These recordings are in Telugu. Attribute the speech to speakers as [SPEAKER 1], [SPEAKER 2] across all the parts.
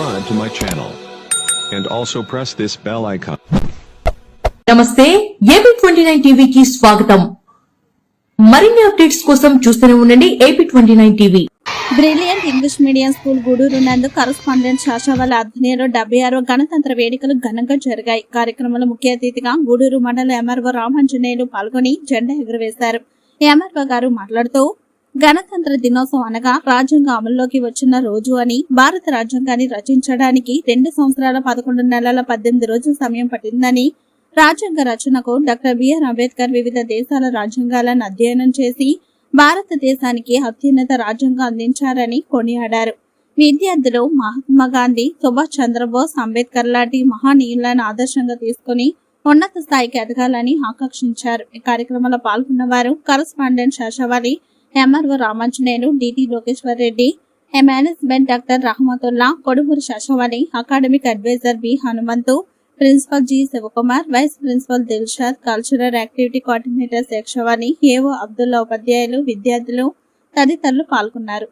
[SPEAKER 1] subscribe to my channel. And also press this bell icon.
[SPEAKER 2] నమస్తే ఏపీ ట్వంటీ నైన్ టీవీకి స్వాగతం మరిన్ని అప్డేట్స్ కోసం చూస్తూనే ఉండండి AP twenty nine TV
[SPEAKER 3] brilliant English medium school Gudur నందు కరస్పాండెంట్ శాసవాల ఆధ్వర్యంలో డెబ్బై ఆరో గణతంత్ర వేడుకలు ఘనంగా జరిగాయి కార్యక్రమంలో ముఖ్య అతిథిగా గూడూరు మండల ఎంఆర్ఓ రామాంజనేయులు పాల్గొని జెండా ఎగురవేశారు ఎంఆర్ఓ గారు మాట్లాడుతూ గణతంత్ర దినోత్సవం అనగా రాజ్యాంగం అమల్లోకి వచ్చిన రోజు అని భారత రాజ్యాంగాన్ని రచించడానికి రెండు సంవత్సరాల పదకొండు నెలల పద్దెనిమిది రోజుల సమయం పట్టిందని రాజ్యాంగ రచనకు డాక్టర్ బిఆర్ అంబేద్కర్ వివిధ దేశాల రాజ్యాంగాలను అధ్యయనం చేసి భారతదేశానికి అత్యున్నత రాజ్యాంగం అందించారని కొనియాడారు. విద్యార్థులు మహాత్మా గాంధీ సుభాష్ చంద్రబోస్ అంబేద్కర్ లాంటి మహానీయులను ఆదర్శంగా తీసుకుని ఉన్నత స్థాయికి ఎదగాలని ఆకాంక్షించారు. ఈ కార్యక్రమంలో పాల్గొన్న వారు correspondent Shashavali MRO Ramanjaneyulu DT Lokeshwar Reddy management doctor Rahmatulla Kodumuri Shashavali academic advisor B. Hanumanthu principal G. Shivakumar vice principal Dilshad cultural activity coordinator Shekshavani AO Abdulla ఉపాధ్యాయులు విద్యార్థులు తదితరులు పాల్గొన్నారు.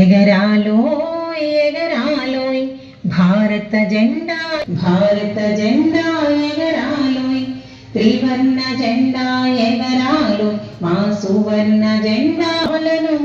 [SPEAKER 4] ఎగరాలోయ్ ఎగరాలోయ్ భారత జెండా భారత జెండా ఎగరాలోయ్ త్రివర్ణ జెండా ఎగరాలోయ్ మా సువర్ణ జెండాలను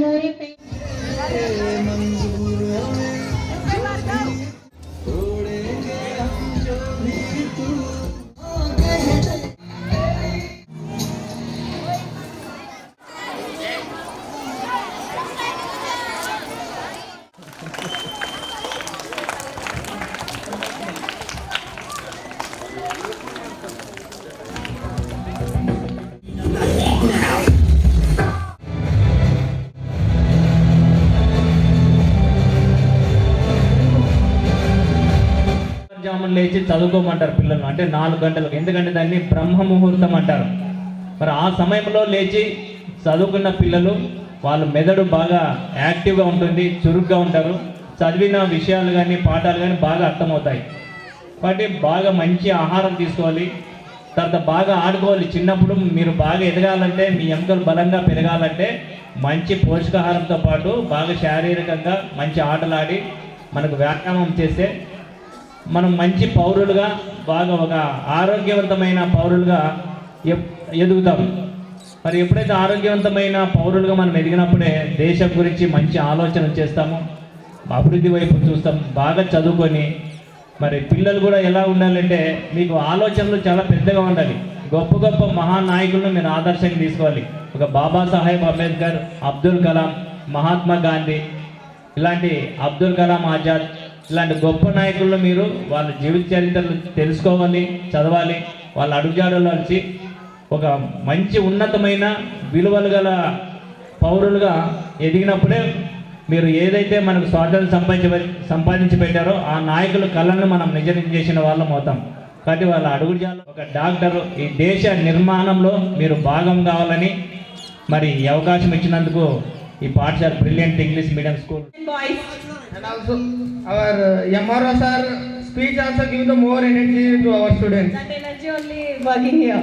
[SPEAKER 4] మురిపే
[SPEAKER 5] లేచి చదువుకోమంటారు పిల్లలు. అంటే నాలుగు గంటలకు. ఎందుకంటే దాన్ని బ్రహ్మ ముహూర్తం అంటారు. మరి ఆ సమయంలో లేచి చదువుకున్న పిల్లలు వాళ్ళ మెదడు బాగా యాక్టివ్గా ఉంటుంది చురుగ్గా ఉంటారు. చదివిన విషయాలు కానీ పాఠాలు కానీ బాగా అర్థమవుతాయి. కాబట్టి బాగా మంచి ఆహారం తీసుకోవాలి. తర్వాత బాగా ఆడుకోవాలి. చిన్నప్పుడు మీరు బాగా ఎదగాలంటే మీ ఎముకలు బలంగా పెరగాలంటే మంచి పోషకాహారంతో పాటు బాగా శారీరకంగా మంచి ఆటలాడి మనకు వ్యాయామం చేస్తే మనం మంచి పౌరులుగా బాగా ఒక ఆరోగ్యవంతమైన పౌరులుగా ఎప్- ఎదుగుతాం. మరి ఎప్పుడైతే ఆరోగ్యవంతమైన పౌరులుగా మనం ఎదిగినప్పుడే దేశం గురించి మంచి ఆలోచన చేస్తాము అభివృద్ధి వైపు చూస్తాం బాగా చదువుకొని మరి పిల్లలు కూడా ఎలా ఉండాలంటే మీకు ఆలోచనలు చాలా పెద్దగా ఉండాలి. గొప్ప గొప్ప మహానాయకులను మీరు ఆదర్శంగా తీసుకోవాలి. ఒక బాబాసాహెబ్ అంబేద్కర్ అబ్దుల్ కలాం మహాత్మా గాంధీ ఇలాంటి అబ్దుల్ కలాం ఆజాద్ ఇలాంటి గొప్ప నాయకులను మీరు వాళ్ళ జీవిత చరిత్రలు తెలుసుకోవాలి చదవాలి. వాళ్ళ అడుగుజాడలో వచ్చి ఒక మంచి ఉన్నతమైన విలువలు గల పౌరులుగా ఎదిగినప్పుడే మీరు ఏదైతే మనకు స్వాతంత్రం సంపాదించి సంపాదించి పెట్టారో ఆ నాయకుల కళలను మనం నిజం చేసిన వాళ్ళం అవుతాం. కాబట్టి వాళ్ళ అడుగుజాలు ఒక డాక్టర్ ఈ దేశ నిర్మాణంలో మీరు భాగం కావాలని మరి అవకాశం ఇచ్చినందుకు ఈ పాఠశాల brilliant English medium school
[SPEAKER 6] and also our uh, MRO sir speech also give the more energy to our students.
[SPEAKER 7] That energy only working here.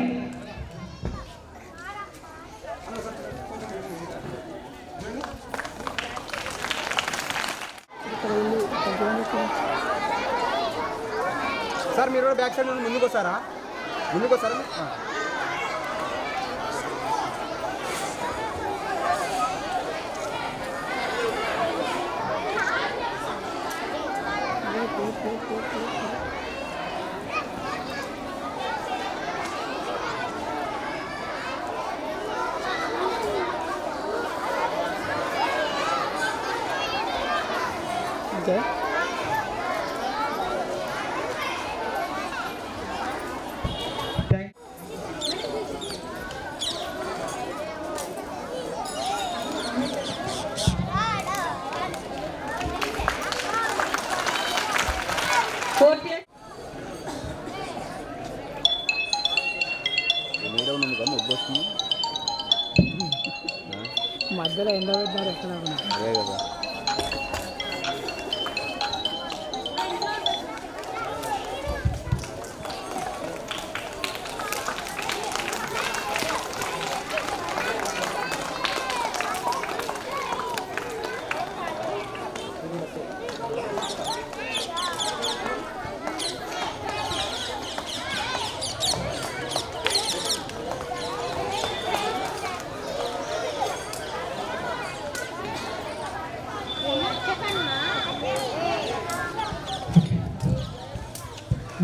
[SPEAKER 8] Sir మీరు బ్యాక్ సైడ్ నుండి ముందుకు వస్తారా ముందుకు వస్తారా అదే కదా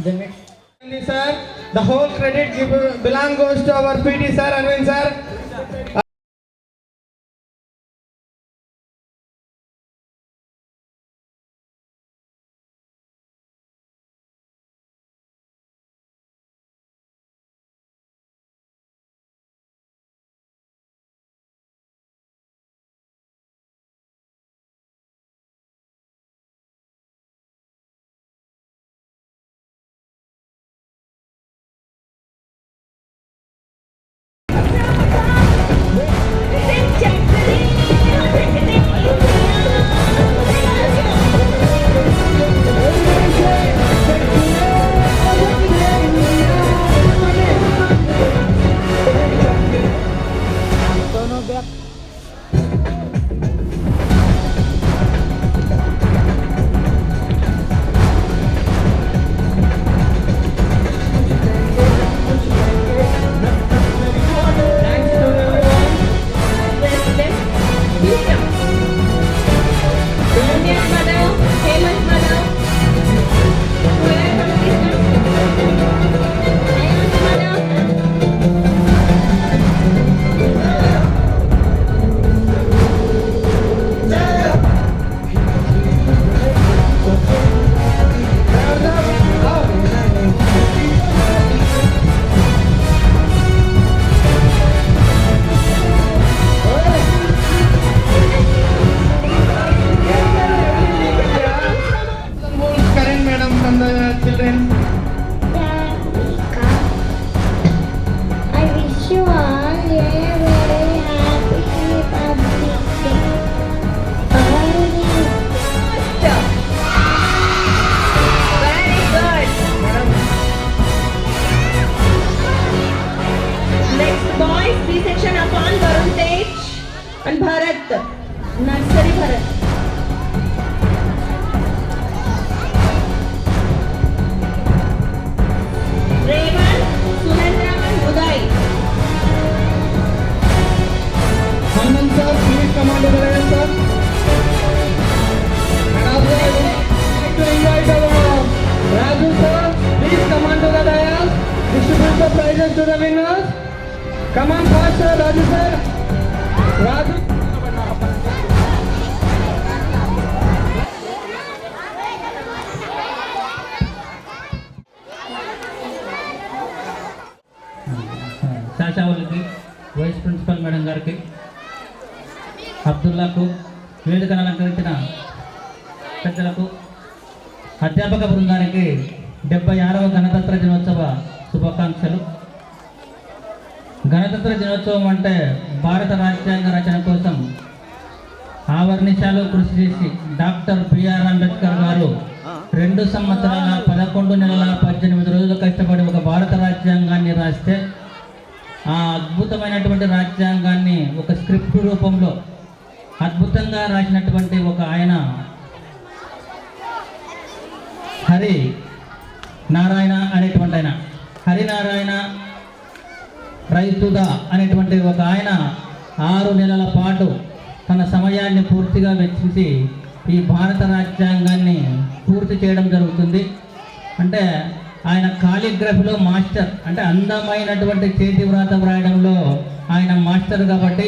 [SPEAKER 6] sir. The whole credit belongs to our PT sir, Arvind sir.
[SPEAKER 7] Boys B section upon Varun Tej आणि Bharat nursery Bharat Revan Surendraman Budai
[SPEAKER 6] Hanumant sir unit commando Revan sir Raju sir please commando the dial distribute the prizes to the winners
[SPEAKER 9] సాషావులకి vice principal madam గారికి అబ్దుల్లాకు వేదికను అలంకరించిన పెద్దలకు అధ్యాపక బృందానికి డెబ్బై ఆరవ గణతంత్ర దినోత్సవ శుభాకాంక్షలు. గణతంత్ర దినోత్సవం అంటే భారత రాజ్యాంగ రచన కోసం ఆవర్నిశాలు కృషి చేసి డాక్టర్ బిఆర్ అంబేద్కర్ గారు రెండు సంవత్సరాల పదకొండు నెలల పద్దెనిమిది రోజులు కష్టపడి ఒక భారత రాజ్యాంగాన్ని రాస్తే ఆ అద్భుతమైనటువంటి రాజ్యాంగాన్ని ఒక స్క్రిప్ట్ రూపంలో అద్భుతంగా రాసినటువంటి ఒక ఆయన హరి నారాయణ అనేటువంటి ఆయన. హరినారాయణ రైతుగా అనేటువంటి ఒక ఆయన ఆరు నెలల పాటు తన సమయాన్ని పూర్తిగా వెచ్చించి ఈ భారత రాజ్యాంగాన్ని పూర్తి చేయడం జరుగుతుంది. అంటే ఆయన కాలిగ్రఫీలో మాస్టర్ అంటే అందమైనటువంటి చేతి వ్రాత వ్రాయడంలో ఆయన మాస్టర్ కాబట్టి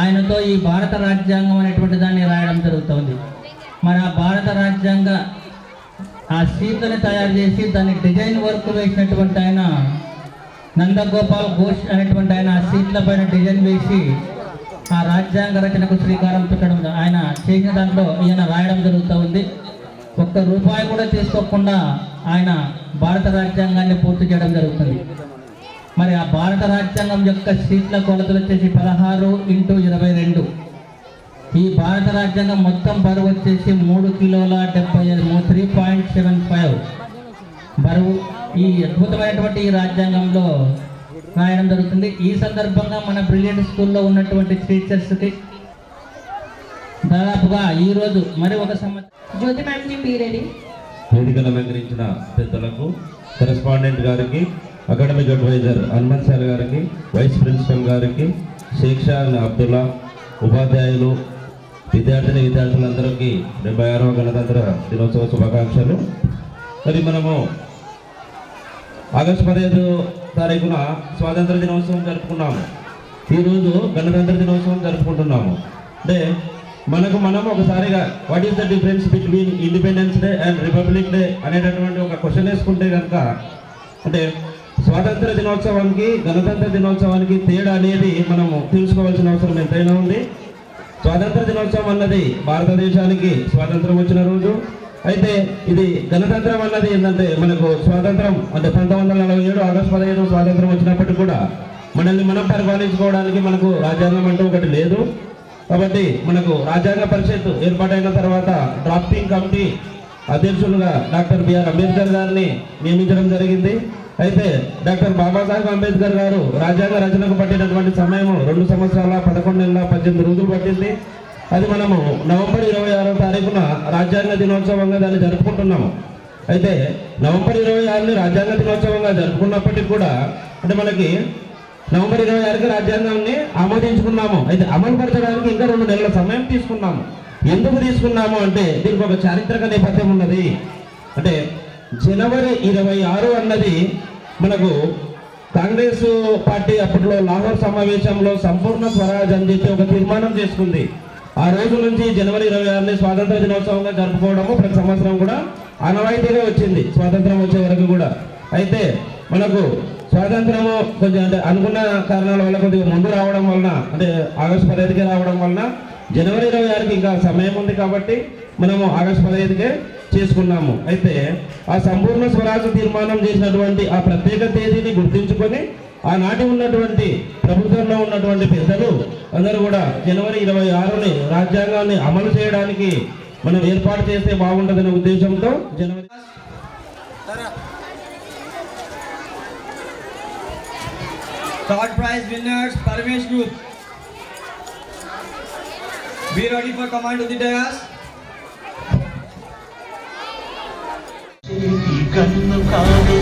[SPEAKER 9] ఆయనతో ఈ భారత రాజ్యాంగం అనేటువంటి దాన్ని రాయడం జరుగుతుంది. మరి ఆ భారత రాజ్యాంగ ఆ సీట్లని తయారు చేసి దాన్ని డిజైన్ వర్క్ వేసినటువంటి ఆయన నందగోపాల్ ఘోష్ అనేటువంటి ఆయన సీట్ల పైన డిజైన్ వేసి ఆ రాజ్యాంగ రచనకు శ్రీకారం చుట్టడం ఆయన చేసిన దాంట్లో ఈయన రాయడం జరుగుతూ ఉంది. ఒక్క రూపాయి కూడా తీసుకోకుండా ఆయన భారత రాజ్యాంగాన్ని పూర్తి చేయడం జరుగుతుంది. మరి ఆ భారత రాజ్యాంగం యొక్క సీట్ల కొలతలు వచ్చేసి పదహారు ఇంటూ ఇరవై రెండు. ఈ భారత రాజ్యాంగం మొత్తం బరువు వచ్చేసి మూడు కిలోల డెబ్బై త్రీ పాయింట్ సెవెన్ ఫైవ్ బరువు. ఈ అద్భుతమైనటువంటి ఈ రాజ్యాంగంలో రాయడం జరుగుతుంది ఈ సందర్భంగా మన బ్రిలియంట్ స్కూల్లో ఉన్నటువంటి టీచర్స్కి దాదాపుగా ఈ రోజు మరి ఒక సంవత్సరం
[SPEAKER 7] ni be ready.
[SPEAKER 10] వేదికను అలంకరించిన పెద్దలకు కరెస్పాండెంట్ గారికి అకాడమిక్ అడ్వైజర్ హనుమంత్ సార్ గారికి వైస్ ప్రిన్సిపల్ గారికి షేక్ షా అబ్దుల్లా ఉపాధ్యాయులు విద్యార్థిని విద్యార్థులందరికీ డెబ్బై ఆరవ గణతంత్ర దినోత్సవ శుభాకాంక్షలు మరి మనము ఆగస్టు పదిహేదు తారీఖున స్వాతంత్ర దినోత్సవం జరుపుకున్నాము. ఈరోజు గణతంత్ర దినోత్సవం జరుపుకుంటున్నాము. అంటే మనకు మనం ఒకసారిగా what is the difference between independence day and republic day అనేటటువంటి ఒక క్వశ్చన్ వేసుకుంటే కనుక అంటే స్వాతంత్ర దినోత్సవానికి గణతంత్ర దినోత్సవానికి తేడా అనేది మనము తెలుసుకోవాల్సిన అవసరం ఎంతైనా ఉంది. స్వాతంత్ర దినోత్సవం అన్నది భారతదేశానికి స్వాతంత్రం వచ్చిన రోజు అయితే ఇది గణతంత్రం అన్నది ఏంటంటే మనకు స్వాతంత్రం అంటే పంతొమ్మిది వందల నలభై ఏడు ఆగస్టు పదిహేను స్వాతంత్రం వచ్చినప్పటికీ కూడా మనల్ని మనం పరిపాలించుకోవడానికి మనకు రాజ్యాంగం అంటూ ఒకటి లేదు. కాబట్టి మనకు రాజ్యాంగ పరిషత్ ఏర్పాటైన తర్వాత డ్రాఫ్టింగ్ కమిటీ అధ్యక్షులుగా డాక్టర్ బిఆర్ అంబేద్కర్ గారిని నియమించడం జరిగింది. అయితే డాక్టర్ బాబాసాహెబ్ అంబేద్కర్ గారు రాజ్యాంగ రచనకు పట్టినటువంటి సమయం రెండు సంవత్సరాల పదకొండు నెలల పద్దెనిమిది రోజులు పట్టింది. అది మనము నవంబర్ ఇరవై ఆరో తారీఖున రాజ్యాంగ దినోత్సవంగా దాన్ని జరుపుకుంటున్నాము. అయితే నవంబర్ ఇరవై ఆరుని రాజ్యాంగ దినోత్సవంగా జరుపుకున్నప్పటికీ కూడా అంటే మనకి నవంబర్ ఇరవై ఆరుకి రాజ్యాంగాన్ని ఆమోదించుకున్నాము. అయితే అమలు పరచడానికి ఇంకా రెండు నెలల సమయం తీసుకున్నాము. ఎందుకు తీసుకున్నాము అంటే దీనికి ఒక చారిత్రక నేపథ్యం ఉన్నది. అంటే జనవరి ఇరవై ఆరు అన్నది మనకు కాంగ్రెస్ పార్టీ అప్పట్లో లాహోర్ సమావేశంలో సంపూర్ణ స్వరాజ్ అని చెప్పి ఒక తీర్మానం చేసుకుంది. ఆ రోజు నుంచి జనవరి ఇరవై ఆరుని స్వాతంత్ర దినోత్సవంగా జరుపుకోవడము ప్రతి సంవత్సరం కూడా ఆనవాయితీగా వచ్చింది. స్వాతంత్రం వచ్చే వరకు కూడా. అయితే మనకు స్వాతంత్రము కొంచెం అంటే అనుకున్న కారణాల వల్ల కొద్దిగా ముందు రావడం వలన అంటే ఆగస్టు పదహైదుకే రావడం వలన జనవరి ఇరవై ఆరుకి ఇంకా సమయం ఉంది కాబట్టి మనము ఆగస్టు పదహైదుకే చేసుకున్నాము. అయితే ఆ సంపూర్ణ స్వరాజ్య తీర్మానం చేసినటువంటి ఆ ప్రత్యేక తేదీని గుర్తించుకొని ఆనాటి ఉన్నటువంటి ప్రభుత్వంలో ఉన్నటువంటి పెద్దలు అందరూ కూడా జనవరి ఇరవై ఆరుని రాజ్యాంగాన్ని అమలు చేయడానికి మనం ఏర్పాటు చేస్తే బాగుంటుందనే ఉద్దేశంతో జనవరి
[SPEAKER 6] prize winners, Parvesh Group. Be ready for command to the dais.
[SPEAKER 11] కన్ను కాదు